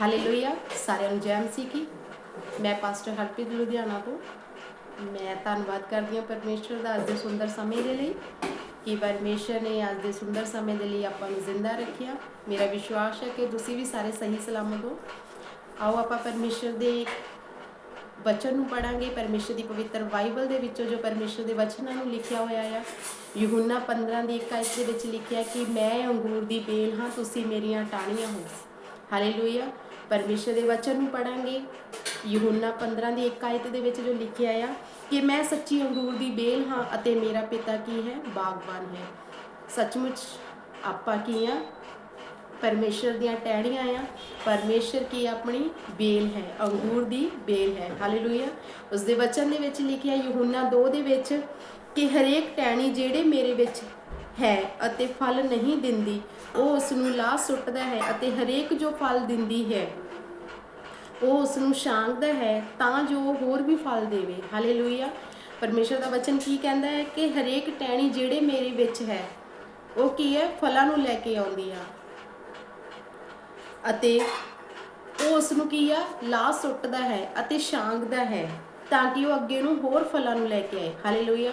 Hallelujah, ਸਾਰਿਆਂ ਨੂੰ ਜੈ ਮਸੀਹ। ਕੀ ਮੈਂ ਪਾਸਟਰ ਹਰਪ੍ਰੀਤ ਲੁਧਿਆਣਾ ਤੋਂ। ਮੈਂ ਧੰਨਵਾਦ ਕਰਦੀ ਹਾਂ ਪਰਮੇਸ਼ਰ ਦਾ ਅੱਜ ਦੇ ਸੁੰਦਰ ਸਮੇਂ ਦੇ ਲਈ, ਕਿ ਪਰਮੇਸ਼ਰ ਨੇ ਅੱਜ ਦੇ ਸੁੰਦਰ ਸਮੇਂ ਦੇ ਲਈ ਆਪਾਂ ਨੂੰ ਜ਼ਿੰਦਾ ਰੱਖਿਆ। ਮੇਰਾ ਵਿਸ਼ਵਾਸ ਹੈ ਕਿ ਤੁਸੀਂ ਵੀ ਸਾਰੇ ਸਹੀ ਸਲਾਮਤ ਹੋ। ਆਓ ਆਪਾਂ ਪਰਮੇਸ਼ਰ ਦੇ ਵਚਨ ਨੂੰ ਪੜਾਂਗੇ ਪਰਮੇਸ਼ਰ ਦੀ ਪਵਿੱਤਰ ਬਾਈਬਲ ਦੇ ਵਿੱਚੋਂ ਜੋ ਪਰਮੇਸ਼ਰ ਦੇ ਵਚਨਾਂ ਨੂੰ ਲਿਖਿਆ ਹੋਇਆ ਆ, ਯਹੂਨਾ 15 ਦੀ ਇੱਕ ਆਇਤ ਦੇ ਵਿੱਚ ਲਿਖਿਆ ਕਿ ਮੈਂ ਅੰਗੂਰ ਦੀ ਬੇਲ ਹਾਂ, ਤੁਸੀਂ ਮੇਰੀਆਂ ਟਾਹਣੀਆਂ ਹੋ। ਹਾਲੇਲੂਇਆ। ਪਰਮੇਸ਼ਰ ਦੇ ਵਚਨ ਨੂੰ ਪੜਾਂਗੇ ਯਹੂਨਾ 15 ਦੀ ਇੱਕ ਆਇਤ ਦੇ ਵਿੱਚ ਜੋ ਲਿਖਿਆ ਆ, ਕਿ ਮੈਂ ਸੱਚੀ ਅੰਗੂਰ ਦੀ ਬੇਲ ਹਾਂ ਅਤੇ ਮੇਰਾ ਪਿਤਾ ਕੀ ਹੈ? ਬਾਗਬਾਨ ਹੈ। ਸੱਚਮੁੱਚ ਆਪਾਂ ਕੀ ਆ? ਪਰਮੇਸ਼ਰ ਦੀਆਂ ਟਹਿਣੀਆਂ ਆ। ਪਰਮੇਸ਼ਰ ਕੀ ਆਪਣੀ ਬੇਲ ਹੈ? ਅੰਗੂਰ ਦੀ ਬੇਲ ਹੈ। ਹਾਲੇਲੂਇਆ ਉਸ ਦੇ ਵਚਨ ਦੇ ਵਿੱਚ ਲਿਖਿਆ ਯਹੂਨਾ 2 ਦੇ ਵਿੱਚ ਕਿ ਹਰੇਕ ਟਹਿਣੀ ਜਿਹੜੇ ਮੇਰੇ ਵਿੱਚ ਹੈ ਅਤੇ ਫਲ ਨਹੀਂ ਦਿੰਦੀ। ਉਹ ਉਸ ਨੂੰ ਲਾ ਸੁੱਟਦਾ ਹੈ ਅਤੇ ਹਰੇਕ ਜੋ ਫਲ ਦਿੰਦੀ ਹੈ, ਉਹ ਉਸ ਨੂੰ ਛਾਂਗਦਾ ਹੈ ਤਾਂ ਜੋ ਉਹ ਹੋਰ ਵੀ ਫਲ ਦੇਵੇ। ਹਾਲੇਲੂਇਆ। ਪਰਮੇਸ਼ਰ ਦਾ ਵਚਨ ਕੀ ਕਹਿੰਦਾ ਹੈ ਕਿ ਹਰੇਕ ਟਹਿਣੀ ਜਿਹੜੇ ਮੇਰੇ ਵਿੱਚ ਹੈ, ਉਹ ਕੀ ਹੈ? ਫਲਾਂ ਨੂੰ ਲੈ ਕੇ ਆਉਂਦੀ ਆ। ਅਤੇ ਉਹ ਉਸ ਨੂੰ ਕੀ ਆ? ਲਾ ਸੁੱਟਦਾ ਹੈ ਅਤੇ ਛਾਂਗਦਾ ਹੈ। ਤਾਂ ਕਿ ਉਹ ਅੱਗੇ ਨੂੰ ਹੋਰ ਫਲਾਂ ਨੂੰ ਲੈ ਕੇ ਆਏ। ਹਾਲੇਲੂਇਆ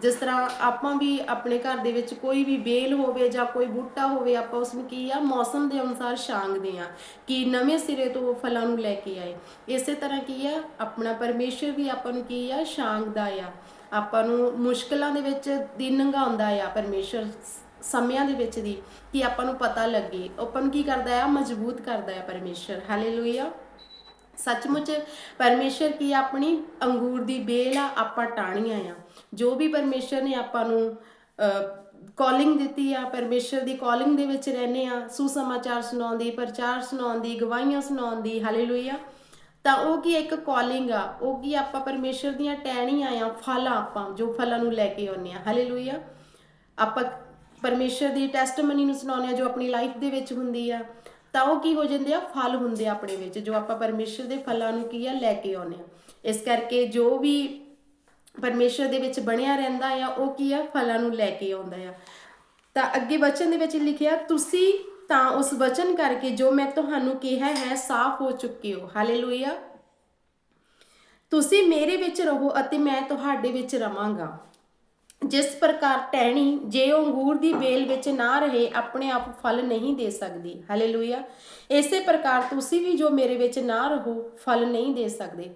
ਜਿਸ ਤਰ੍ਹਾਂ ਆਪਾਂ ਵੀ ਆਪਣੇ ਘਰ ਦੇ ਵਿੱਚ ਕੋਈ ਵੀ ਬੇਲ ਹੋਵੇ ਜਾਂ ਕੋਈ ਬੂਟਾ ਹੋਵੇ, ਆਪਾਂ ਉਸ ਨੂੰ ਕੀ ਆ, ਮੌਸਮ ਦੇ ਅਨੁਸਾਰ ਛਾਂਗਦੇ ਆ ਕਿ ਨਵੇਂ ਸਿਰੇ ਤੋਂ ਉਹ ਫਲਾਂ ਨੂੰ ਲੈ ਕੇ ਆਏ। ਇਸੇ ਤਰ੍ਹਾਂ ਕੀ ਆ, ਆਪਣਾ ਪਰਮੇਸ਼ਰ ਵੀ ਆਪਾਂ ਨੂੰ ਕੀ ਆ, ਛਾਂਗਦਾ ਆ। ਆਪਾਂ ਨੂੰ ਮੁਸ਼ਕਲਾਂ ਦੇ ਵਿੱਚ ਦਿਨ ਲੰਘਾਉਂਦਾ ਆ ਪਰਮੇਸ਼ਰ ਸਮਿਆਂ ਦੇ ਵਿੱਚ ਦੀ ਕਿ ਆਪਾਂ ਨੂੰ ਪਤਾ ਲੱਗੇ। ਆਪਾਂ ਨੂੰ ਕੀ ਕਰਦਾ ਆ, ਮਜ਼ਬੂਤ ਕਰਦਾ ਆ ਪਰਮੇਸ਼ਰ। ਹਾਲੇਲੂਇਆ ਸੱਚਮੁੱਚ ਪਰਮੇਸ਼ਰ ਕੀ ਆਪਣੀ ਅੰਗੂਰ ਦੀ ਬੇਲ ਆ, ਆਪਾਂ ਟਾਣੀਆਂ ਆ। ਜੋ ਵੀ ਪਰਮੇਸ਼ਰ ਨੇ ਆਪਾਂ ਨੂੰ ਕਾਲਿੰਗ ਦਿੱਤੀ ਆ, ਪਰਮੇਸ਼ਰ ਦੀ ਕਾਲਿੰਗ ਦੇ ਵਿੱਚ ਰਹਨੇ ਆ, ਸੁਸਮਾਚਾਰ ਸੁਣਾਉਣ ਦੀ ਪ੍ਰਚਾਰ ਸੁਣਾਉਣ ਦੀ ਗਵਾਹੀਆਂ ਸੁਣਾਉਣ ਦੀ ਹਾਲੇਲੂਇਆ ਤਾਂ ਉਹ ਕੀ ਇੱਕ ਕਾਲਿੰਗ ਆ? ਉਹ ਕੀ ਆਪਾਂ ਪਰਮੇਸ਼ਰ ਦੀਆਂ ਟਹਿਣੀਆਂ ਆ, ਫਲ ਆ ਆਪਾਂ, ਜੋ ਫਲਾਂ ਨੂੰ ਲੈ ਕੇ ਆਉਂਦੇ ਆ ਹਾਲੇਲੂਇਆ ਆਪਾਂ ਪਰਮੇਸ਼ਰ ਦੀ ਟੈਸਟਮਨੀ ਨੂੰ ਸੁਣਾਉਂਦੇ ਆ, ਜੋ ਆਪਣੀ ਲਾਈਫ ਦੇ ਵਿੱਚ ਹੁੰਦੀ ਆ। ਤਾਂ ਉਹ ਕੀ ਹੋ ਜਾਂਦੇ ਆ? ਫਲ ਹੁੰਦੇ ਆ ਆਪਣੇ ਵਿੱਚ, ਜੋ ਆਪਾਂ ਪਰਮੇਸ਼ਰ ਦੇ ਫਲਾਂ ਨੂੰ ਕੀ ਆ? ਲੈ ਕੇ ਆਉਂਦੇ ਆ। ਇਸ ਕਰਕੇ ਜੋ ਵੀ ਪਰਮੇਸ਼ਰ ਦੇ ਵਿੱਚ ਬਣਿਆ ਰਹਿੰਦਾ ਆ, ਉਹ ਕੀ ਆ? ਫਲਾਂ ਨੂੰ ਲੈ ਕੇ ਆਉਂਦਾ ਆ। ਤਾਂ ਅੱਗੇ ਵਚਨ ਦੇ ਵਿੱਚ ਲਿਖਿਆ, ਤੁਸੀਂ ਤਾਂ ਉਸ ਵਚਨ ਕਰਕੇ ਜੋ ਮੈਂ ਤੁਹਾਨੂੰ ਕਿਹਾ ਹੈ, ਸਾਫ਼ ਹੋ ਚੁੱਕੇ ਹੋ। ਹਾਲੇਲੂਇਆ ਤੁਸੀਂ ਮੇਰੇ ਵਿੱਚ ਰਹੋ ਅਤੇ ਮੈਂ ਤੁਹਾਡੇ ਵਿੱਚ ਰਵਾਂਗਾ। ਜਿਸ ਪ੍ਰਕਾਰ ਟਹਿਣੀ ਜੇ ਉਹ ਅੰਗੂਰ ਦੀ ਬੇਲ ਵਿੱਚ ਨਾ ਰਹੇ, ਆਪਣੇ ਆਪ ਫਲ ਨਹੀਂ ਦੇ ਸਕਦੀ। ਹਾਲੇਲੂਇਆ ਇਸੇ ਪ੍ਰਕਾਰ ਤੁਸੀਂ ਵੀ ਜੋ ਮੇਰੇ ਵਿੱਚ ਨਾ ਰਹੋ, ਫਲ ਨਹੀਂ ਦੇ ਸਕਦੇ।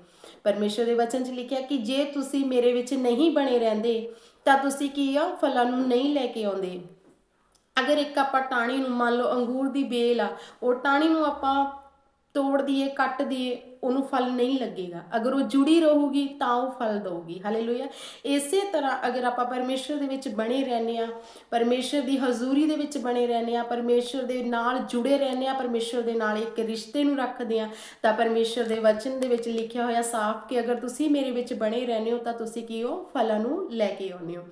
ਪਰਮੇਸ਼ਰ ਦੇ ਵਚਨ 'ਚ ਲਿਖਿਆ ਕਿ ਜੇ ਤੁਸੀਂ ਮੇਰੇ ਵਿੱਚ ਨਹੀਂ ਬਣੇ ਰਹਿੰਦੇ, ਤਾਂ ਤੁਸੀਂ ਕੀ ਆ? ਫਲਾਂ ਨੂੰ ਨਹੀਂ ਲੈ ਕੇ ਆਉਂਦੇ। ਅਗਰ ਇੱਕ ਆਪਾਂ ਟਾਣੀ ਨੂੰ ਮੰਨ ਲਓ, ਅੰਗੂਰ ਦੀ ਬੇਲ ਆ, ਉਹ ਟਾਣੀ ਨੂੰ ਆਪਾਂ ਤੋੜ ਦਈਏ ਕੱਟ ਦਈਏ ਉਹਨੂੰ ਫਲ ਨਹੀਂ ਲੱਗੇਗਾ। ਅਗਰ ਉਹ ਜੁੜੀ ਰਹੂਗੀ, ਤਾਂ ਉਹ ਫਲ ਦਊਗੀ। ਹਾਲੇਲੂਇਆ ਇਸੇ ਤਰ੍ਹਾਂ ਅਗਰ ਆਪਾਂ ਪਰਮੇਸ਼ਰ ਦੇ ਵਿੱਚ ਬਣੇ ਰਹਿੰਦੇ ਆ ਪਰਮੇਸ਼ਰ ਦੀ ਹਜ਼ੂਰੀ ਦੇ ਵਿੱਚ ਬਣੇ ਰਹਿੰਦੇ ਆ ਪਰਮੇਸ਼ਰ ਦੇ ਨਾਲ ਜੁੜੇ ਰਹਿੰਦੇ ਆ ਪਰਮੇਸ਼ਰ ਦੇ ਨਾਲ ਇੱਕ ਰਿਸ਼ਤੇ ਨੂੰ ਰੱਖਦੇ ਆ ਤਾਂ ਪਰਮੇਸ਼ਰ ਦੇ ਵਚਨ ਦੇ ਵਿੱਚ ਲਿਖਿਆ ਹੋਇਆ ਸਾਫ਼ ਕਿ ਅਗਰ ਤੁਸੀਂ ਮੇਰੇ ਵਿੱਚ ਬਣੇ ਰਹਿੰਦੇ ਹੋ, ਤਾਂ ਤੁਸੀਂ ਕੀ ਹੋ? ਫਲਾਂ ਨੂੰ ਲੈ ਕੇ ਆਉਂਦੇ ਹੋ।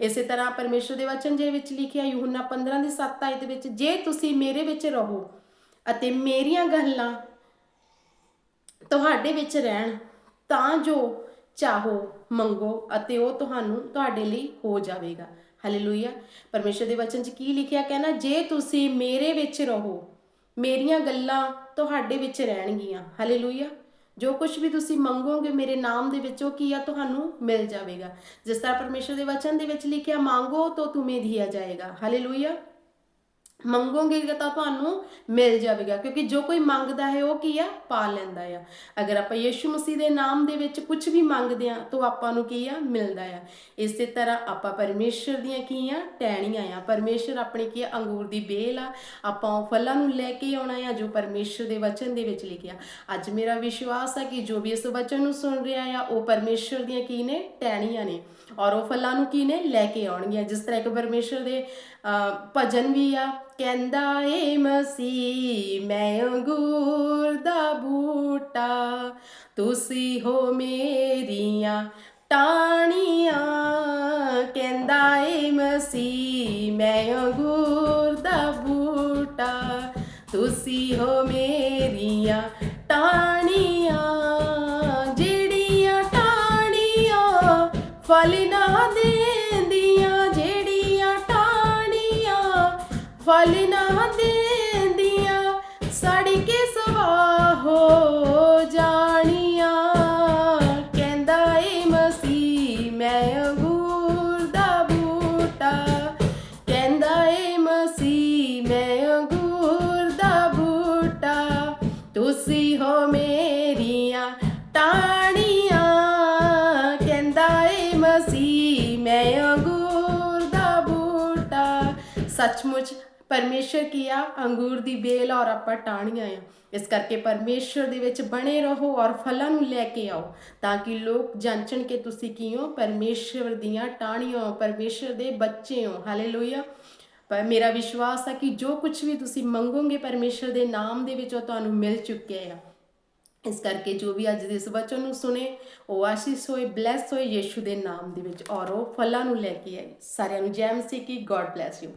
ਇਸੇ ਤਰ੍ਹਾਂ ਪਰਮੇਸ਼ਰ ਦੇ ਵਚਨ ਦੇ ਵਿੱਚ ਲਿਖਿਆ, ਯੂਹੰਨਾ 15 ਦੀ 7 ਆਇਤ ਵਿੱਚ, ਜੇ ਤੁਸੀਂ ਮੇਰੇ ਵਿੱਚ ਰਹੋ ਅਤੇ ਮੇਰੀਆਂ ਗੱਲਾਂ ਤੁਹਾਡੇ ਵਿੱਚ ਰਹਿਣ, ਤਾਂ ਜੋ ਚਾਹੋ, ਮੰਗੋ ਅਤੇ ਉਹ ਤੁਹਾਨੂੰ ਤੁਹਾਡੇ ਲਈ ਹੋ ਜਾਵੇਗਾ। ਹਾਲੇਲੂਇਆ ਪਰਮੇਸ਼ਰ ਦੇ ਵਚਨ 'ਚ ਕੀ ਲਿਖਿਆ ਕਹਿੰਦਾ, ਜੇ ਤੁਸੀਂ ਮੇਰੇ ਵਿੱਚ ਰਹੋ, ਮੇਰੀਆਂ ਗੱਲਾਂ ਤੁਹਾਡੇ ਵਿੱਚ ਰਹਿਣਗੀਆਂ। ਹਾਲੇਲੂਇਆ ਜੋ ਕੁਝ ਵੀ ਤੁਸੀਂ ਮੰਗੋਗੇ ਮੇਰੇ ਨਾਮ ਦੇ ਵਿੱਚੋਂ ਕੀ ਆ, ਤੁਹਾਨੂੰ ਮਿਲ ਜਾਵੇਗਾ। ਜਿਸ ਤਰ੍ਹਾਂ ਪਰਮੇਸ਼ਰ ਦੇ ਵਚਨ ਦੇ ਵਿੱਚ ਲਿਖਿਆ, ਮੰਗੋ ਤਾਂ ਤੁਮੇ ਦਿਆ ਜਾਏਗਾ। ਹਾਲੇਲੂਇਆ ਮੰਗੋਗੇ ਤਾਂ ਤੁਹਾਨੂੰ ਮਿਲ ਜਾਵੇਗਾ, ਕਿਉਂਕਿ ਜੋ ਕੋਈ ਮੰਗਦਾ ਹੈ ਉਹ ਕੀ ਆ? ਪਾ ਲੈਂਦਾ ਆ। ਅਗਰ ਆਪਾਂ ਯੀਸ਼ੂ ਮਸੀਹ ਦੇ ਨਾਮ ਦੇ ਵਿੱਚ ਕੁਝ ਵੀ ਮੰਗਦੇ ਆ, ਤਾਂ ਆਪਾਂ ਨੂੰ ਕੀ ਆ? ਮਿਲਦਾ ਆ। ਇਸੇ ਤਰ੍ਹਾਂ ਆਪਾਂ ਪਰਮੇਸ਼ਰ ਦੀਆਂ ਕੀ ਆ? ਟਹਿਣੀਆਂ ਆ। ਪਰਮੇਸ਼ਰ ਆਪਣੇ ਕੀ ਆ? ਅੰਗੂਰ ਦੀ ਬੇਲ ਆ। ਆਪਾਂ ਉਹ ਫਲਾਂ ਨੂੰ ਲੈ ਕੇ ਆਉਣਾ ਆ, ਜੋ ਪਰਮੇਸ਼ਰ ਦੇ ਵਚਨ ਦੇ ਵਿੱਚ ਲਿਖਿਆ। ਅੱਜ ਮੇਰਾ ਵਿਸ਼ਵਾਸ ਆ ਕਿ ਜੋ ਵੀ ਇਸ ਵਚਨ ਨੂੰ ਸੁਣ ਰਿਹਾ ਆ, ਉਹ ਪਰਮੇਸ਼ਰ ਦੀਆਂ ਕੀ ਨੇ? ਟਹਿਣੀਆਂ ਨੇ। ਔਰ ਉਹ ਫਲਾਂ ਨੂੰ ਕੀ ਨੇ? ਲੈ ਕੇ ਆਉਣਗੀਆਂ। ਜਿਸ ਤਰ੍ਹਾਂ ਇੱਕ ਪਰਮੇਸ਼ਰ ਦੇ ਭਜਨ ਵੀ ਆ ਕਹਿੰਦਾ ਏ ਮਸੀ ਮੈਂ ਅੰਗੂਰ ਦਾ ਬੂਟਾ। ਤੁਸੀਂ ਹੋ ਮੇਰੀਆਂ ਟਾਣੀਆਂ ਕਹਿੰਦਾ ਏ ਮਸੀਹ, ਮੈਂ ਅੰਗੂਰ ਦਾ ਬੂਟਾ। ਤੁਸੀਂ ਹੋ ਮੇਰੀਆਂ ਟਾਣੀਆਂ ਜਿਹੜੀਆਂ ਟਾਣੀਆਂ ਫਲ ਨਾ ਦੇਂਦੀਆਂ ਫਲ ਨਾ ਦੇਂਦੀਆਂ ਸੜ ਕੇ ਸਵਾ ਹੋ ਜਾਣੀਆਂ। ਕਹਿੰਦਾ ਏ ਮਸੀਹ, ਮੈਂ ਅੰਗੂਰ ਦਾ ਬੂਟਾ। ਕਹਿੰਦਾ ਏ ਮਸੀਹ, ਮੈਂ ਅੰਗੂਰ ਦਾ ਬੂਟਾ। ਤੁਸੀਂ ਹੋ ਮੇਰੀਆਂ ਟਾਣੀਆਂ ਕਹਿੰਦਾ ਏ ਮਸੀਹ, ਮੈਂ ਅੰਗੂਰ ਦਾ ਬੂਟਾ। ਸੱਚਮੁੱਚ ਪਰਮੇਸ਼ਰ ਕੀ ਆ ਅੰਗੂਰ ਦੀ ਬੇਲ ਔਰ ਆਪਾਂ ਟਾਹਣੀਆਂ ਆ। ਇਸ ਕਰਕੇ ਪਰਮੇਸ਼ਰ ਦੇ ਵਿੱਚ ਬਣੇ ਰਹੋ ਔਰ ਫਲਾਂ ਨੂੰ ਲੈ ਕੇ ਆਓ, ਤਾਂ ਕਿ ਲੋਕ ਜਾਂਚਣ ਕਿ ਤੁਸੀਂ ਕੀ ਹੋ ਪਰਮੇਸ਼ਰ ਦੀਆਂ ਟਾਹਣੀਆਂ ਹੋ, ਪਰਮੇਸ਼ਰ ਦੇ ਬੱਚੇ ਹੋ। ਹਾਲੇਲੂਇਆ ਪਰ ਮੇਰਾ ਵਿਸ਼ਵਾਸ ਹੈ ਕਿ ਜੋ ਕੁਝ ਵੀ ਤੁਸੀਂ ਮੰਗੋਗੇ ਪਰਮੇਸ਼ਰ ਦੇ ਨਾਮ ਦੇ ਵਿੱਚ, ਉਹ ਤੁਹਾਨੂੰ ਮਿਲ ਚੁੱਕਿਆ ਆ। ਇਸ ਕਰਕੇ ਜੋ ਵੀ ਅੱਜ ਦੇ ਇਸ ਵਚਨ ਨੂੰ ਸੁਣੇ ਉਹ ਆਸ਼ੀਸ਼ ਹੋਏ, ਬਲੈਸ ਹੋਏ, ਯੇਸ਼ੂ ਦੇ ਨਾਮ ਦੇ ਵਿੱਚ ਔਰ ਉਹ ਫਲਾਂ ਨੂੰ ਲੈ ਕੇ ਆਏ। ਸਾਰਿਆਂ ਨੂੰ ਜੈ ਮਸੀਹ ਕੀ ਗੋਡ ਬlesਸ ਯੂ।